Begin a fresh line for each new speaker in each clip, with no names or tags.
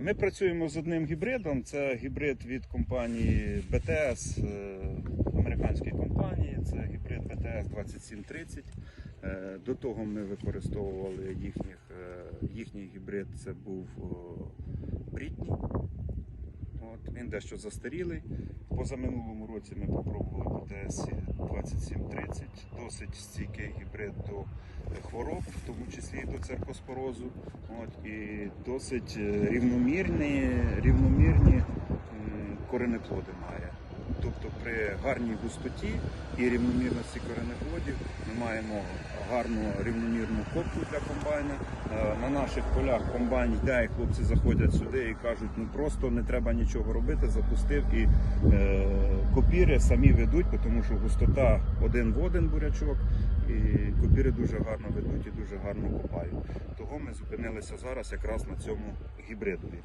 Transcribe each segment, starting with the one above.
Ми працюємо з одним гібридом. Це гібрид від компанії BTS, е, американської компанії. Це гібрид BTS 2730. Е, До того ми використовували їхніх, е, їхній гібрид. Це був Брітні. От, він дещо застарілий. Позаминулому році ми попробували BTS 2730. Досить стійкий гібрид до хвороб, в тому числі і до церкоспорозу. От, і досить е, рівномірні, рівномірні коренеплоди має. Тобто при гарній густоті і рівномірності коренеплодів ми маємо гарну рівномірну копку для комбайна. Е, На наших полях комбайн йде, і хлопці заходять сюди і кажуть, ну просто не треба нічого робити, запустив і е, копіри самі ведуть, тому що густота один в один бурячок, копіри дуже гарно ведуть і дуже гарно копають. Того ми зупинилися зараз якраз на цьому гібридові.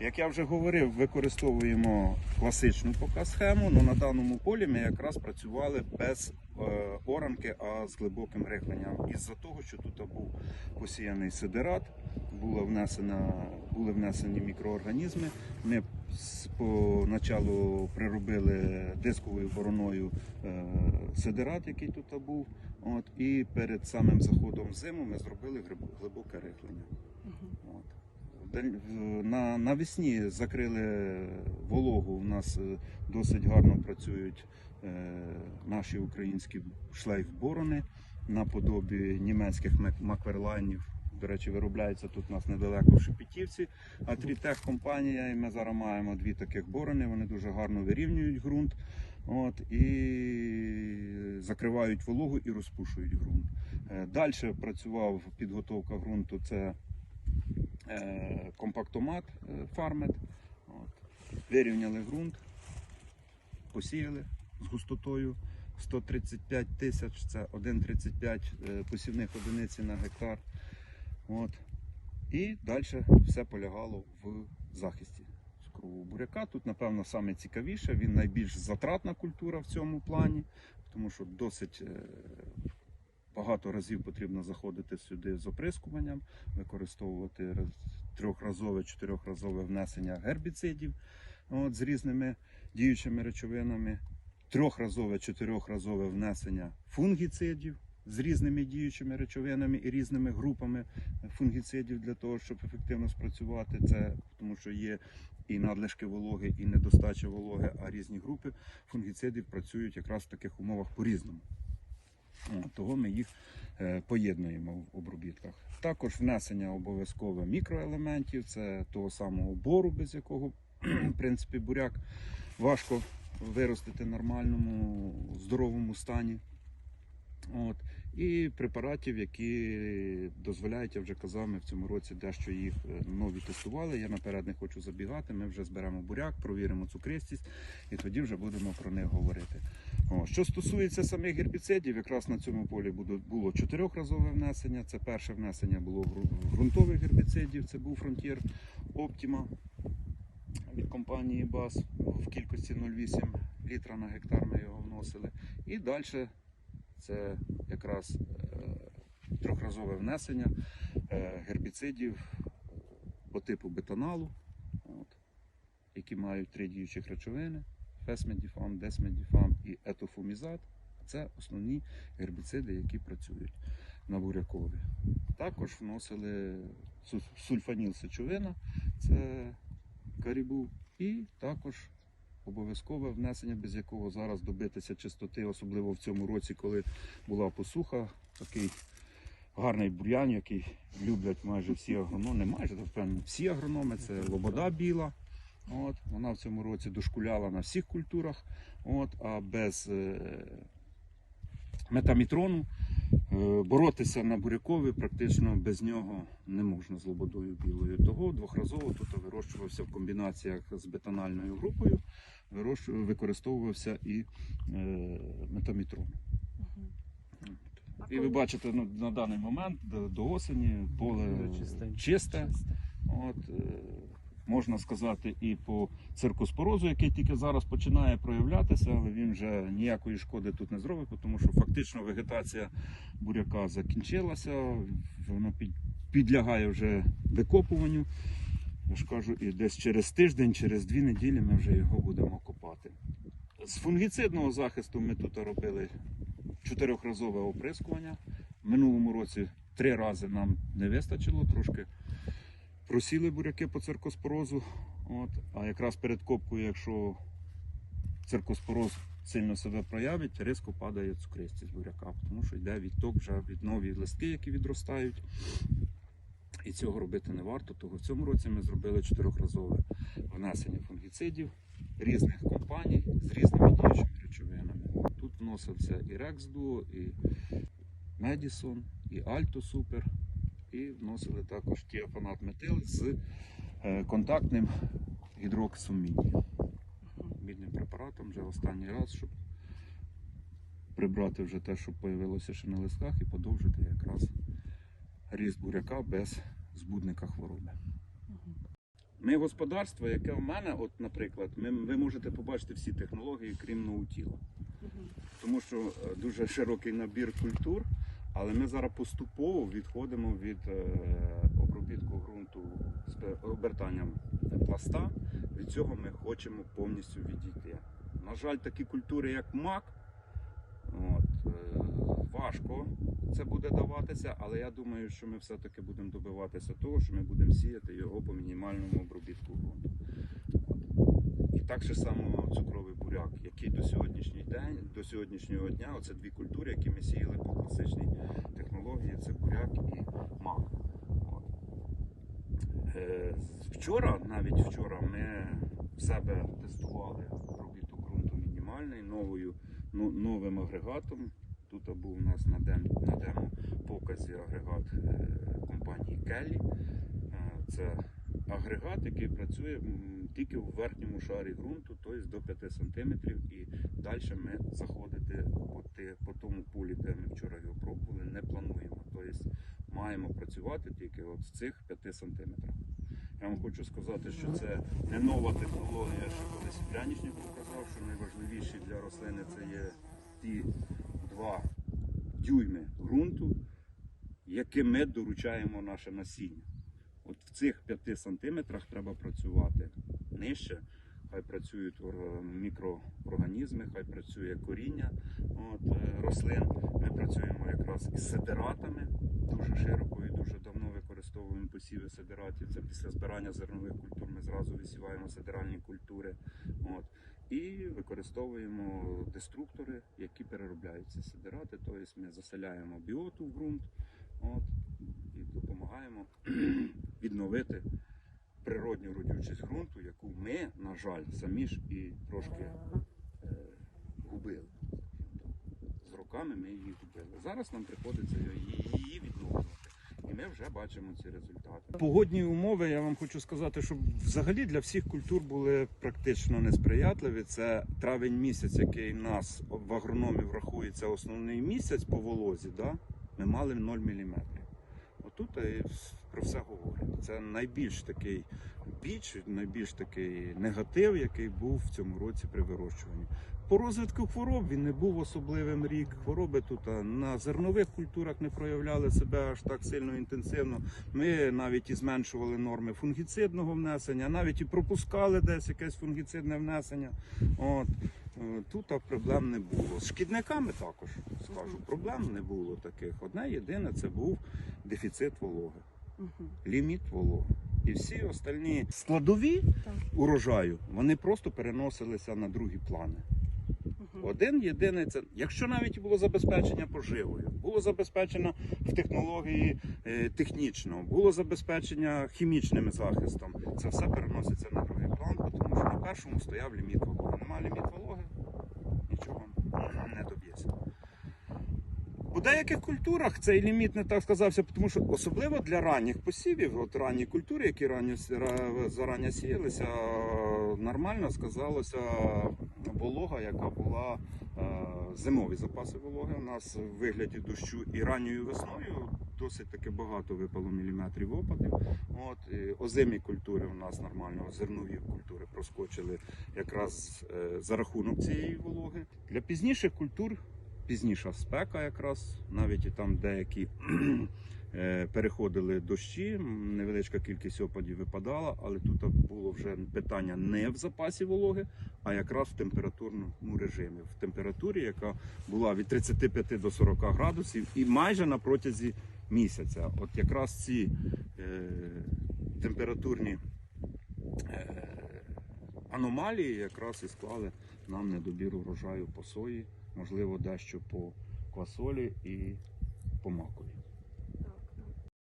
Як я вже говорив, використовуємо класичну поки схему, але на даному полі ми якраз працювали без е, оранки, а з глибоким рихленням. Із-за того, що тут був посіяний сидерат, були внесені мікроорганізми. Ми спочатку приробили дисковою бороною е, сидерат, який тут був. От, і перед самим заходом в зиму ми зробили глибоке рихлення. От. На, навесні закрили вологу. У нас е, досить гарно працюють е, наші українські шлейф-борони наподобі німецьких мак- макверлайнів. До речі, виробляється тут у нас недалеко в Шепетівці. А Трітех компанія, і ми зараз маємо дві таких борони. Вони дуже гарно вирівнюють ґрунт. От, і закривають вологу і розпушують ґрунт. Далі працював підготовка ґрунту. Це е, компактомат е, фармет. Вирівняли ґрунт, посіяли з густотою 135 тисяч, це 1,35 е, посівних одиниць на гектар. От. І далі все полягало в захисті цукрового буряка. Тут, напевно, саме цікавіше, він найбільш затратна культура в цьому плані, тому що досить е, багато разів потрібно заходити сюди з оприскуванням, використовувати трьохразове, чотирьохразове внесення гербіцидів от, з різними діючими речовинами, трьохразове, чотирьохразове внесення фунгіцидів з різними діючими речовинами і різними групами фунгіцидів для того, щоб ефективно спрацювати. Це тому, що є і надлишки вологи, і недостача вологи, а різні групи фунгіцидів працюють якраз в таких умовах по-різному. Того ми їх е, поєднуємо в обробітках. Також внесення обов'язково мікроелементів, це того самого бору, без якого в принципі буряк важко виростити в нормальному, здоровому стані. От. І препаратів, які дозволяють, я вже казав, ми в цьому році дещо їх е, нові тестували. Я наперед не хочу забігати. Ми вже зберемо буряк, провіримо цукристість і тоді вже будемо про них говорити. О, що стосується самих гербіцидів, якраз на цьому полі було чотирьохразове внесення. Це перше внесення було гру- ґрунтових гербіцидів, це був фронтір Optima від компанії БАС в кількості 0,8 літра на гектар ми його вносили. І далі це якраз е, трьохразове внесення е, гербіцидів по типу бетоналу, от, які мають три діючих речовини: фесмедіфам, десмедіфам і етофумізат. Це основні гербіциди, які працюють на бурякові. Також вносили сульфаніл сечовина, це карібу, і також обов'язкове внесення, без якого зараз добитися чистоти, особливо в цьому році, коли була посуха, такий гарний бур'ян, який люблять майже всі агрономи, не майже, напевно, всі агрономи, це лобода біла. От, вона в цьому році дошкуляла на всіх культурах, от, а без е, метамітрону боротися на бурякові практично без нього не можна з лободою білою. Того двохразово тут вирощувався в комбінаціях з бетональною групою, використовувався і е, метамітрон. І ви бачите ну, на даний момент до, осені поле
Дуже
чисте. От, е, можна сказати, і по циркоспорозу, який тільки зараз починає проявлятися, але він вже ніякої шкоди тут не зробить, тому що фактично вегетація буряка закінчилася, воно підлягає вже викопуванню. Я ж кажу, і десь через тиждень, через дві неділі ми вже його будемо копати. З фунгіцидного захисту ми тут робили чотирьохразове оприскування. В минулому році три рази нам не вистачило, трошки просіли буряки по циркоспорозу. От. А якраз перед копкою, якщо циркоспороз сильно себе проявить, різко падає цукристість буряка, тому що йде відток вже від нові листки, які відростають. І цього робити не варто. Того в цьому році ми зробили чотирьохразове внесення фунгіцидів різних компаній з різними діючими речовинами. Тут вносився і Duo, і Medison, і Alto Super, і вносили також тіафанат метил з е, контактним гідроксом міді. Мідним препаратом вже останній раз, щоб прибрати вже те, що появилося ще на листках, і подовжити якраз ріст буряка без збудника хвороби. Ми господарство, яке в мене, от, наприклад, ми, ви можете побачити всі технології, крім ноутіла. Тому що е, дуже широкий набір культур, але ми зараз поступово відходимо від е, обробітку ґрунту з обертанням пласта. Від цього ми хочемо повністю відійти. На жаль, такі культури, як мак, от, е, важко це буде даватися, але я думаю, що ми все-таки будемо добиватися того, що ми будемо сіяти його по мінімальному обробітку ґрунту. І так же само цукровий буряк, який до сьогоднішній день, до сьогоднішнього дня, оце дві культури, які ми сіяли по класичній технології, це буряк і мак. От. Е, Вчора, навіть вчора, ми в себе тестували обробіток ґрунту мінімальний новою, ну, новим агрегатом. Тут був у нас на, дем, на демо показі агрегат е, компанії Келлі. Е, Це агрегат, який працює тільки в верхньому шарі ґрунту, тобто до 5 см. І далі ми заходити по, ти- по тому полі, де ми вчора його пробували, не плануємо. Тобто маємо працювати тільки от з цих 5 см. Я вам хочу сказати, що це не нова технологія, що колись Прянічник показав, що найважливіші для рослини це є ті два дюйми ґрунту, яким ми доручаємо наше насіння. От в цих 5 сантиметрах треба працювати нижче. Хай працюють мікроорганізми, хай працює коріння от, е, рослин. Ми працюємо якраз із сидератами дуже широко і дуже давно використовуємо посіви сидератів. Це після збирання зернових культур ми зразу висіваємо сидеральні культури. От. І використовуємо деструктори, які переробляють ці. Тобто ми заселяємо біоту в ґрунт от, і допомагаємо відновити природню родючість ґрунту, яку ми, на жаль, самі ж і трошки е, губили. З роками ми її губили. Зараз нам приходиться її відновлювати. І ми вже бачимо ці результати. Погодні умови, я вам хочу сказати, що взагалі для всіх культур були практично несприятливі. Це травень місяць, який нас в агрономів рахується основний місяць по волозі. Да? Ми мали 0 мм. Отут і про все говорить. Це найбільш такий біч, найбільш такий негатив, який був в цьому році при вирощуванні. По розвитку хвороб він не був особливим рік. Хвороби тут на зернових культурах не проявляли себе аж так сильно інтенсивно. Ми навіть і зменшували норми фунгіцидного внесення, навіть і пропускали десь якесь фунгіцидне внесення. От. Е, Тут проблем не було. З шкідниками також скажу, проблем не було таких. Одне єдине це був дефіцит вологи, ліміт вологи. І всі остальні складові урожаю вони просто переносилися на другі плани. Один єдиний це, якщо навіть було забезпечення поживою, було забезпечено в технології е, технічно, було забезпечення хімічним захистом, це все переноситься на другий план, тому що на першому стояв ліміт вологи. Нема ліміт вологи, нічого не доб'ється. У деяких культурах цей ліміт не так сказався, тому що особливо для ранніх посівів, от ранні культури, які ранні, ра- зарані сіялися, нормально сказалося волога, яка була е, зимові запаси вологи. У нас в вигляді дощу і ранньою весною досить таки багато випало міліметрів опадів. От, озимі культури у нас нормально, зернові культури проскочили якраз е, за рахунок цієї вологи. Для пізніших культур пізніша спека якраз, навіть і там деякі е, переходили дощі, невеличка кількість опадів випадала, але тут було вже питання не в запасі вологи, а якраз в температурному режимі, в температурі, яка була від 35 до 40 градусів, і майже на протязі місяця. От якраз ці е, температурні е, аномалії якраз і склали нам недобір урожаю по сої, можливо, дещо по квасолі і по макові.